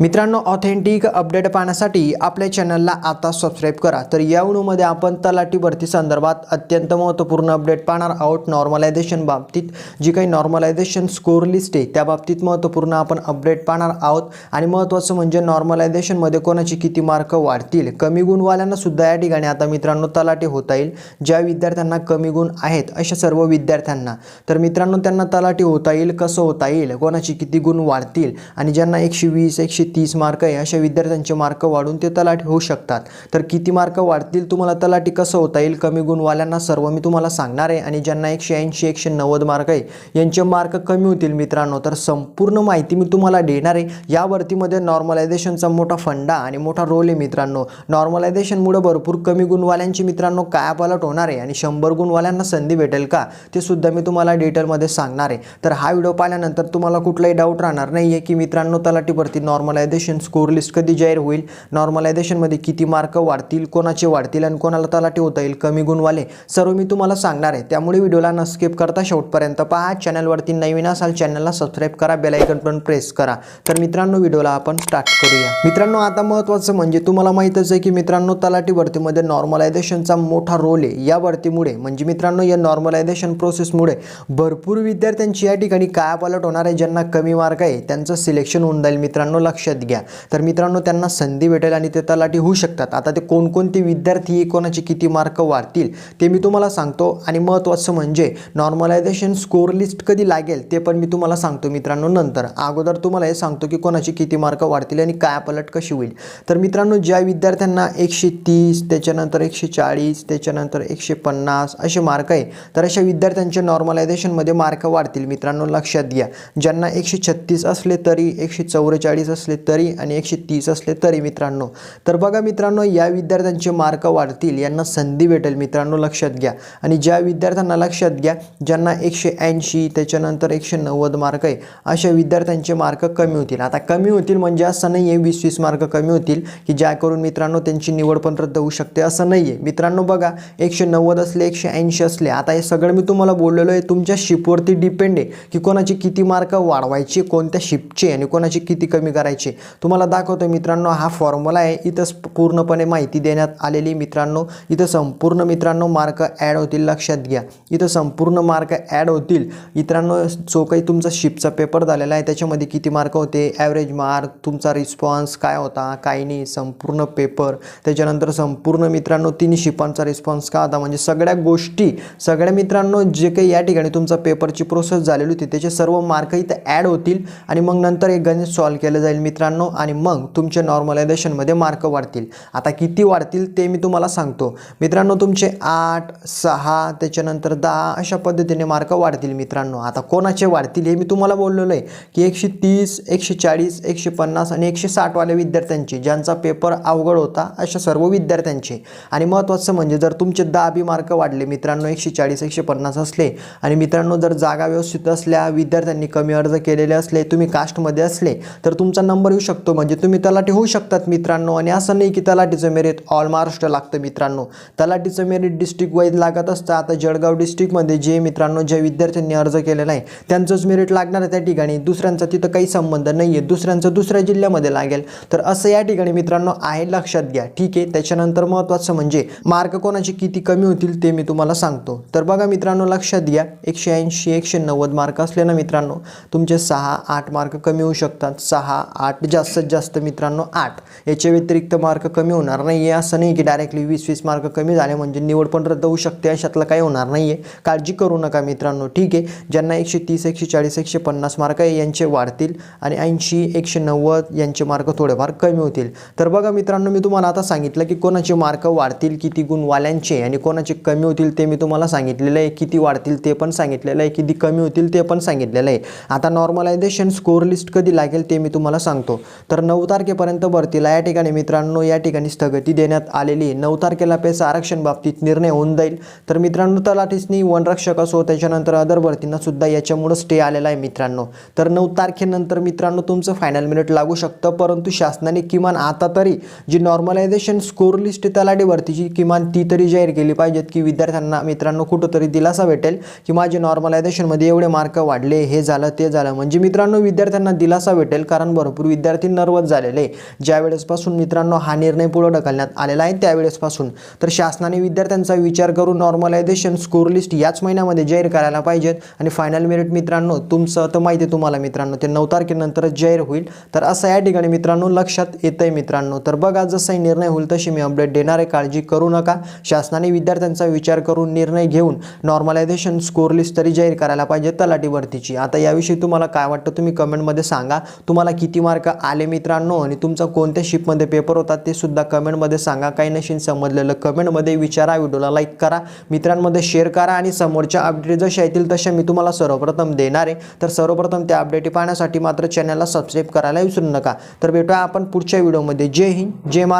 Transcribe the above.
मित्रांनो authentic update पाहण्यासाठी आपल्या चॅनलला आता सबस्क्राईब करा. तर या व्हिडिओमध्ये आपण तलाठी भरती संदर्भात अत्यंत महत्त्वपूर्ण अपडेट पाहणार आहोत. नॉर्मलायझेशन बाबतीत जी काही नॉर्मलायझेशन स्कोर लिस्ट आहे त्या बाबतीत महत्त्वपूर्ण आपण अपडेट पाहणार आहोत. आणि महत्त्वाचं म्हणजे नॉर्मलायझेशनमध्ये कोणाची किती मार्क वाढतील? कमी गुणवाल्यांना सुद्धा या ठिकाणी आता मित्रांनो तलाठी होता येईल. ज्या विद्यार्थ्यांना कमी गुण आहेत अशा सर्व विद्यार्थ्यांना. तर मित्रांनो त्यांना तलाठी होता येईल कसं होता येईल? कोणाची किती गुण वाढतील? आणि ज्यांना एकशे वीस एकशे तीस मार्क आहे अशा विद्यार्थ्यांचे मार्क वाढून ते तलाठी होऊ शकतात. तर किती मार्क वाढतील तुम्हाला तलाठी कसं होता येईल? कमी गुणवाल्यांना सर्व मी तुम्हाला सांगणार आहे आणि ज्यांना एकशे ऐंशी एकशे नव्वद मार्क आहे यांचे मार्क कमी होतील मित्रांनो. तर संपूर्ण माहिती मी तुम्हाला देणार आहे. या भरतीमध्ये नॉर्मलायझेशनचा मोठा फंडा आणि मोठा रोल आहे मित्रांनो. नॉर्मलायझेशनमुळे भरपूर कमी गुणवाल्यांची मित्रांनो काय पलट होणार आहे आणि शंभर गुणवाल्यांना संधी भेटेल का ते सुद्धा मी तुम्हाला डिटेलमध्ये सांगणार आहे. तर हा व्हिडिओ पाहिल्यानंतर तुम्हाला कुठलाही डाऊट राहणार नाही आहे की मित्रांनो तलाठी भरती नॉर्मलायझेशन स्कोर लिस्ट कधी जाहीर होईल? नॉर्मलायझेशनमध्ये किती मार्क वाढतील? कोणाचे वाढतील आणि कोणाला तलाठी होता येईल? कमी गुणवाले. सर्व मी तुम्हाला सांगणार आहे. त्यामुळे व्हिडिओला न स्किप करता शेवटपर्यंत पहा. चॅनलवरती नवीन असाल चॅनलला सबस्क्राईब करा. बेलायकन पण प्रेस करा. तर मित्रांनो व्हिडिओला आपण स्टार्ट करूया. मित्रांनो आता महत्त्वाचं म्हणजे तुम्हाला माहीतच आहे की मित्रांनो तलाठी भरतीमध्ये नॉर्मलायझेशनचा मोठा रोल आहे. या भरतीमुळे म्हणजे मित्रांनो या नॉर्मलायझेशन प्रोसेसमुळे भरपूर विद्यार्थ्यांची या ठिकाणी काय पलट होणार आहे. ज्यांना कमी मार्क आहे त्यांचं सिलेक्शन होऊन जाईल मित्रांनो. लक्षात घ्या. तर मित्रांनो त्यांना संधी भेटेल आणि ते तलाठी होऊ शकतात. आता ते कोणकोणते विद्यार्थी कोणाचे किती मार्क वाढतील ते मी तुम्हाला सांगतो. आणि महत्त्वाचं म्हणजे नॉर्मलायझेशन स्कोर लिस्ट कधी लागेल ते पण मी तुम्हाला सांगतो मित्रांनो नंतर. अगोदर तुम्हाला हे सांगतो की कोणाची किती मार्क वाढतील आणि काय पलट कशी होईल. तर मित्रांनो ज्या विद्यार्थ्यांना एकशे तीस त्याच्यानंतर एकशे चाळीस त्याच्यानंतर एकशे पन्नास असे मार्क आहे तर अशा विद्यार्थ्यांचे नॉर्मलायझेशनमध्ये मार्क वाढतील मित्रांनो लक्षात घ्या. ज्यांना एकशे छत्तीस असले तरी एकशे चौवेचाळीस असले तरी आणि एकशे तीस असले तरी मित्रांनो. तर बघा मित्रांनो या विद्यार्थ्यांचे मार्क वाढतील यांना संधी भेटेल मित्रांनो लक्षात घ्या. आणि ज्या विद्यार्थ्यांना लक्षात घ्या ज्यांना एकशे ऐंशी त्याच्यानंतर एकशे नव्वद मार्क आहे अशा विद्यार्थ्यांचे मार्क कमी होतील. आता कमी होतील म्हणजे असं नाही आहे वीस वीस मार्क कमी होतील की ज्या करून मित्रांनो त्यांची निवड पण रद्द होऊ शकते असं नाही आहे मित्रांनो बघा एकशे नव्वद असले एकशे ऐंशी असले आता हे सगळं मी तुम्हाला बोललेलो आहे तुमच्या शिपवरती डिपेंड आहे की कोणाची किती मार्क वाढवायचे कोणत्या शिपचे आणि कोणाची किती कमी करायचे. तुम्हाला दाखवतो मित्रांनो हा फॉर्म्युला आहे. इथं पूर्णपणे माहिती देण्यात आलेली मित्रांनो इथं संपूर्ण मित्रांनो मार्क ॲड होतील लक्षात घ्या. इथं संपूर्ण मार्क ॲड होतील. मित्रांनो जो काही तुमचा शिपचा पेपर झालेला आहे त्याच्यामध्ये किती मार्क होते? ॲव्हरेज मार्क तुमचा रिस्पॉन्स काय होता? काय नाही संपूर्ण पेपर त्याच्यानंतर संपूर्ण मित्रांनो तीन शिपांचा रिस्पॉन्स का होता? म्हणजे सगळ्या गोष्टी सगळ्या मित्रांनो जे काही या ठिकाणी तुमचा पेपरची प्रोसेस झालेली होती त्याचे सर्व मार्क इथं ॲड होतील आणि मग नंतर एक गणित सॉल्व केलं जाईल मित्रांनो आणि मग तुमच्या नॉर्मलायझेशनमध्ये मार्क वाढतील. आता किती वाढतील ते मी तुम्हाला सांगतो. मित्रांनो तुमचे आठ सहा त्याच्यानंतर दहा अशा पद्धतीने मार्क वाढतील मित्रांनो. आता कोणाचे वाढतील हे मी तुम्हाला बोललेलो आहे की एकशे तीस एकशे चाळीस एकशे पन्नास आणि एकशे साठवाल्या विद्यार्थ्यांचे ज्यांचा पेपर अवघड होता अशा सर्व विद्यार्थ्यांचे. आणि महत्त्वाचं म्हणजे जर तुमचे दहा बी मार्क वाढले मित्रांनो एकशे चाळीस एकशे पन्नास असले आणि मित्रांनो जर जागा व्यवस्थित असल्या विद्यार्थ्यांनी कमी अर्ज केलेले असले तुम्ही कास्टमध्ये असले तर तुमचा नंबर येऊ शकतो. म्हणजे तुम्ही तलाठी होऊ शकतात मित्रांनो. आणि असं नाही की तलाठीचं मेरिट ऑल महाराष्ट्र लागतं मित्रांनो. तलाठीचं मेरिट डिस्ट्रिक्ट वाईज लागत असतं. आता जळगाव डिस्ट्रिक्टमध्ये जे मित्रांनो ज्या विद्यार्थ्यांनी अर्ज केलेला आहे त्यांचंच मेरिट लागणार आहे त्या ठिकाणी. दुसऱ्यांचा तिथं काही संबंध नाही आहे दुसऱ्यांचं दुसऱ्या जिल्ह्यामध्ये लागेल. तर असं या ठिकाणी मित्रांनो आहे. लक्षात घ्या. ठीक आहे? त्याच्यानंतर महत्त्वाचं म्हणजे मार्क कोणाचे किती कमी होतील ते मी तुम्हाला सांगतो. तर बघा मित्रांनो लक्षात घ्या. एकशे ऐंशी एकशे नव्वद मार्क असले ना मित्रांनो तुमचे सहा आठ मार्क कमी होऊ शकतात. सहा आठ आठ जास्तीत जास्त मित्रांनो आठ. याच्या व्यतिरिक्त मार्क कमी होणार नाही आहे असं नाही की डायरेक्टली वीस वीस मार्क कमी झाले म्हणजे निवड पण रद्द होऊ शकते अशातलं काही होणार नाही आहे काळजी करू नका मित्रांनो. ठीक आहे. ज्यांना एकशे तीस एकशे चाळीस एकशे पन्नास मार्क आहे यांचे वाढतील आणि ऐंशी एकशे नव्वद यांचे मार्क थोडेफार कमी होतील. तर बघा मित्रांनो मी तुम्हाला आता सांगितलं की कोणाचे मार्क वाढतील किती गुणवाल्यांचे आणि कोणाचे कमी होतील ते मी तुम्हाला सांगितलेलं आहे. किती वाढतील ते पण सांगितलेलं आहे. किती कमी होतील ते पण सांगितलेलं आहे. आता नॉर्मलायझेशन स्कोर लिस्ट कधी लागेल ते मी तुम्हाला सांगतो. तर नऊ तारखेपर्यंत भरतीला या ठिकाणी मित्रांनो या ठिकाणी स्थगिती देण्यात आलेली आहे. नऊ तारखेला पैसा आरक्षण बाबतीत निर्णय होऊन जाईल. तर मित्रांनो तलाठीसनी वनरक्षक असो त्याच्यानंतर अदर भरतींना सुद्धा याच्यामुळं स्टे आलेला आहे मित्रांनो. तर नऊ तारखेनंतर मित्रांनो तुमचं फायनल मिनिट लागू शकतं. परंतु शासनाने किमान आता तरी जी नॉर्मलायझेशन स्कोर लिस्ट तलाठी भरतीची किमान ती तरी जाहीर केली पाहिजेत की विद्यार्थ्यांना मित्रांनो कुठंतरी दिलासा भेटेल की माझे नॉर्मलायझेशनमध्ये एवढे मार्क वाढले हे झालं ते झालं. म्हणजे मित्रांनो विद्यार्थ्यांना दिलासा भेटेल कारण भरपूर विद्यार्थी नर्वस झालेले ज्यावेळेसपासून मित्रांनो हा निर्णय पुढे ढकलण्यात आलेला आहे त्यावेळेसपासून. तर शासनाने विद्यार्थ्यांचा विचार करून नॉर्मलायझेशन स्कोर लिस्ट याच महिन्यामध्ये जाहीर करायला पाहिजेत. आणि फायनल मेरिट मित्रांनो तुमचं तर माहिती आहे तुम्हाला मित्रांनो ते नऊ तारखेनंतरच जाहीर होईल. तर असं या ठिकाणी मित्रांनो लक्षात येतंय मित्रांनो. तर बघा जसाही निर्णय होईल तशी मी अपडेट देणार आहे. काळजी करू नका. शासनाने विद्यार्थ्यांचा विचार करून निर्णय घेऊन नॉर्मलायझेशन स्कोर लिस्ट तरी जाहीर करायला पाहिजे तलाठी भरतीची आता याविषयी तुम्हाला काय वाटतं तुम्ही कमेंटमध्ये सांगा. तुम्हाला किती मार्क आले मित्रांनो आणि तुमचा कोणत्या शिपमध्ये पेपर होता ते सुद्धा कमेंटमध्ये सांगा. काही नशीन समजलेलं कमेंटमध्ये विचारा व्हिडिओला लाईक करा मित्रांमध्ये शेअर करा आणि समोरच्या अपडेट जशा येतील तशा मी तुम्हाला सर्वप्रथम देणार आहे. तर सर्वप्रथम त्या अपडेट पाहण्यासाठी मात्र चॅनलला सबस्क्राईब करायला विसरू नका. तर भेटूया आपण पुढच्या व्हिडिओमध्ये जय हिंद जय महाराष्ट्र.